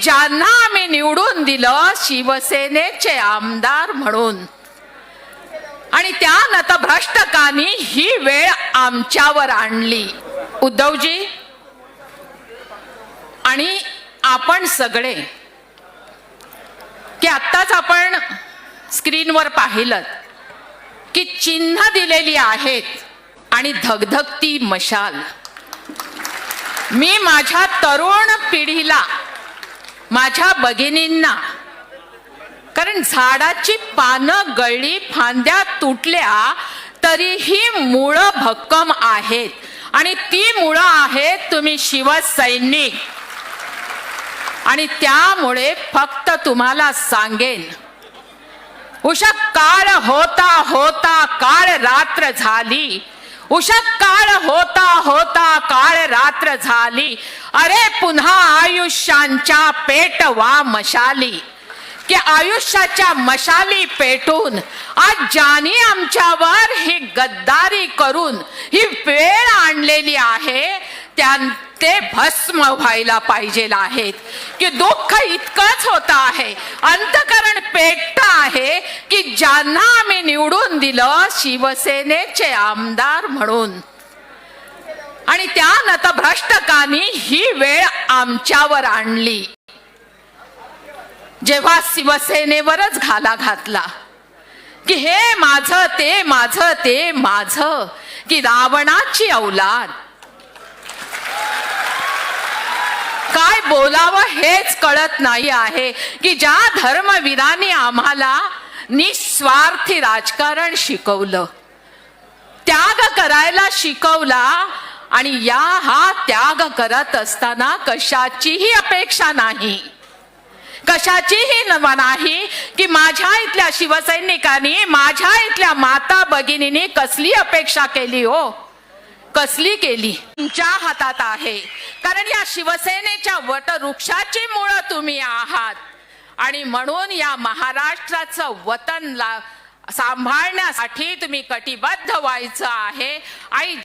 ज्यांना आम्ही निवडून दिलं शिवसेनेचे आमदार म्हणून. आणि त्या नतभ्रष्टकांनी ही वेळ आमच्यावर आणली. उद्धवजी आणि आपण सगळे. की आत्ताच आपण स्क्रीनवर पाहिलं की चिन्ह दिलेली आहेत आणि धगधगती मशाल. मी माझ्या तरुण पिढीला माझ्या भगिनींना. कारण झाडाची पानं गळली फांद्या तुटल्या तरीही मुळं भक्कम आहेत. आणि ती मुळं आहेत तुम्ही शिवसैनिक. आणि त्यामुळे फक्त तुम्हाला सांगेन. उषा काळ होता होता काळ रात्र झाली. उषा काळ होता होता काळ रात्र झाली. अरे पुन्हा आयुष्यांच्या पेटवा मशाली. की आयुष्याच्या मशाली पेटून आज ज्याने आमच्यावर ही गद्दारी करून ही वेळ आणलेली आहे त्यांचे ते भस्म व्हायला पाहिजे आहेत. की दुःख इतकंच होत आहे. अंतकरण पेटत आहे की ज्यांना आम्ही निवडून दिलं शिवसेनेचे आमदार म्हणून. आणि त्या नतभ्रष्टकानी ही वेळ आमच्यावर आणली. जेव्हा शिवसेनेवरच घाला घातला की हे माझं ते माझं ते माझं की रावणाची औलाद. काय बोलावं हेच कळत नाही आहे की ज्या धर्मवीरांनी आम्हाला निस्वार्थी राजकारण शिकवलं त्याग करायला शिकवला आणि या हा त्याग करत असताना कशाचीही अपेक्षा नाही. कशाचीही नाही की माझ्या इथल्या शिवसैनिकांनी माझ्या इथल्या माता भगिनींनी कसली अपेक्षा केली हो? कसली केली? तुमच्या हातात आहे. कारण या शिवसेनेच्या वटवृक्षाची मुळं तुम्ही आहात. आणि म्हणून या महाराष्ट्राचं वतन ला सांभाळण्यासाठी तुम्ही कटिबद्ध व्हायचं आहे. आई